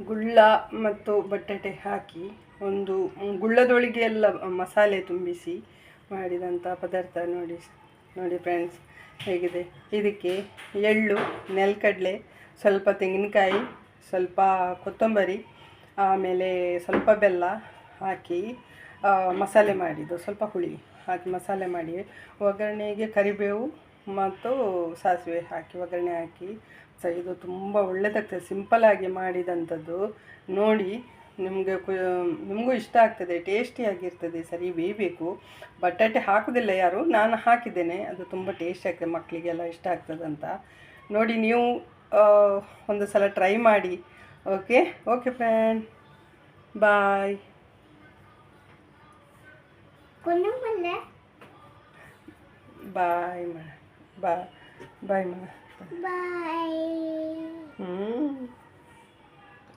ಗುಳ್ಳ ಮತ್ತು ಬಟಾಟೆ ಹಾಕಿ ಒಂದು ಗುಳ್ಳದೊಳಗೆ ಎಲ್ಲ ಮಸಾಲೆ ತುಂಬಿಸಿ ಮಾಡಿದಂಥ ಪದಾರ್ಥ ನೋಡಿ ನೋಡಿ ಫ್ರೆಂಡ್ಸ್ ಹೇಗಿದೆ. ಇದಕ್ಕೆ ಎಳ್ಳು, ನೆಲಕಡಲೆ, ಸ್ವಲ್ಪ ತೆಂಗಿನಕಾಯಿ, ಸ್ವಲ್ಪ ಕೊತ್ತಂಬರಿ, ಆಮೇಲೆ ಸ್ವಲ್ಪ ಬೆಲ್ಲ ಹಾಕಿ ಮಸಾಲೆ ಮಾಡಿದ್ದು. ಸ್ವಲ್ಪ ಹುಳಿ ಹಾಕಿ ಮಸಾಲೆ ಮಾಡಿ. ಒಗ್ಗರಣೆಗೆ ಕರಿಬೇವು ಮತ್ತು ಸಾಸಿವೆ ಹಾಕಿ ಒಗ್ಗರಣೆ ಹಾಕಿ ಸೊ ಇದು ತುಂಬ ಸಿಂಪಲ್ ಸಿಂಪಲಾಗಿ ಮಾಡಿದಂಥದ್ದು ನೋಡಿ ನಿಮಗೆ ಕು ನಿಮಗೂ ಇಷ್ಟ ಆಗ್ತದೆ ಟೇಸ್ಟಿಯಾಗಿರ್ತದೆ ಸರಿ ಬೇಯಬೇಕು. ಬಟಾಟೆ ಹಾಕೋದಿಲ್ಲ ಯಾರು? ನಾನು ಹಾಕಿದ್ದೇನೆ. ಅದು ತುಂಬ ಟೇಸ್ಟಿ ಆಗ್ತದೆ ಮಕ್ಕಳಿಗೆಲ್ಲ ಇಷ್ಟ ಆಗ್ತದಂತ ನೋಡಿ ನೀವು ಒಂದು ಸಲ ಟ್ರೈ ಮಾಡಿ. Okay okay friend bye bye ಮಾ ಬಾಯ್ ಬಾಯ್ ಮಾ ಬಾಯ್ ಹ್ಞೂ